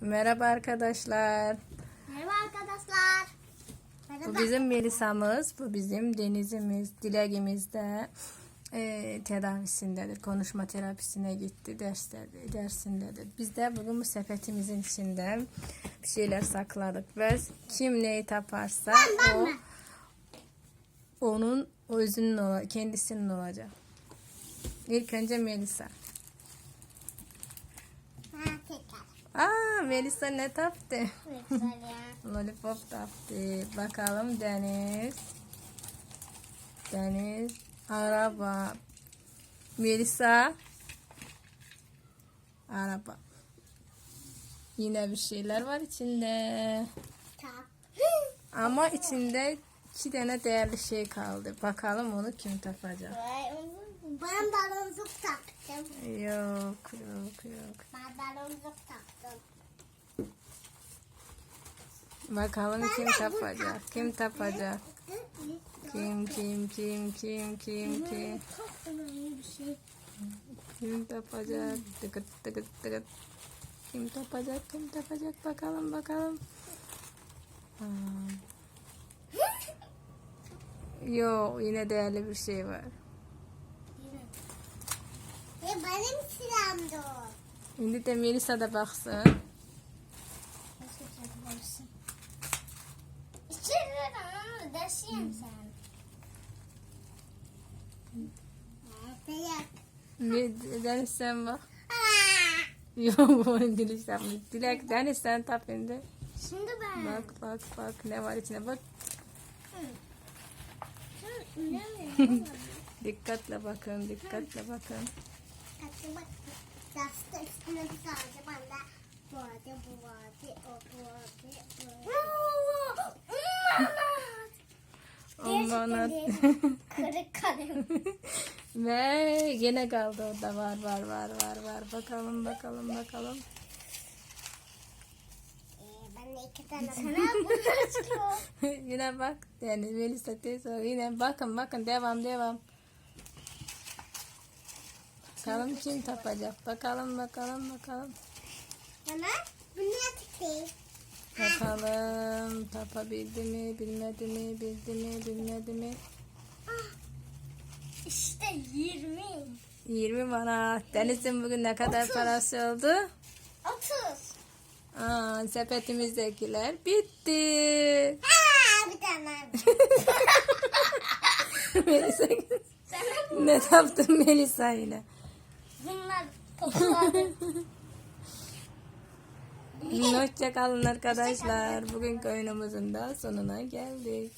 Merhaba arkadaşlar. Merhaba arkadaşlar. Merhaba. Bu bizim Melisa'mız, bu bizim Deniz'imiz, Dilek'imiz de e, tedavisindedir. Konuşma terapisine gitti, derslerde, dersindedir. Biz de bugün bu sepetimizin içinde bir şeyler sakladık ve kim neyi taparsa o onun özünün kendisinin olacak. İlk önce Melisa. Aa Melisa ne taptı? Ne güzel ya. Lollipop taptı. Bakalım Deniz. Deniz. Araba. Melisa. Araba. Yine bir şeyler var içinde. Tap. Ama içinde iki tane değerli şey kaldı. Bakalım onu kim tapacak. Ben baloncuk taktım. Yok yok yok. Ben baloncuk taktım. Bakalım kim tapacak. Kim tapacak. Kim kim kim kim kim kim. Şey. Kim tapacak? Tıkıt tıkıt tıkıt. Kim tapacak? Kim tapacak? Bakalım bakalım. Yo yine değerli bir şey var. Benim silahımdı o. Şimdi de Melisa da baksın. İçeri ama deşeyim sen. Deniz sen bak. Yok o İngiliz yapmış. Dilek Deniz sen tap şimdi. Şimdi ben. Bak bak bak ne var içine bak. Dikkatle bakın dikkatle bakın. Üstüne bir sadece de bu vardı, bu vardı, o bu vardı, bu. Ondan Kırık kalem. Ve yine kaldı orada var var var var var. Bakalım bakalım bakalım. Ee, ben de iki tane sana çıkıyor. yine bak. Deniz Melisa teyze yine bakın bakın devam devam. Bakalım kim tapacak. Bakalım bakalım bakalım. Bana bu ne çıktı? Bakalım tapabildi mi bilmedi mi bildi mi bilmedi mi. İşte 20. 20 manat. Deniz'in bugün ne kadar Otuz. parası oldu? 30. Aa, sepetimizdekiler bitti. Aa, bir tane. Melisa ne yaptın Melisa yine? Bunlar topladım. Hoşça kalın arkadaşlar. Bugünkü oyunumuzun da sonuna geldik.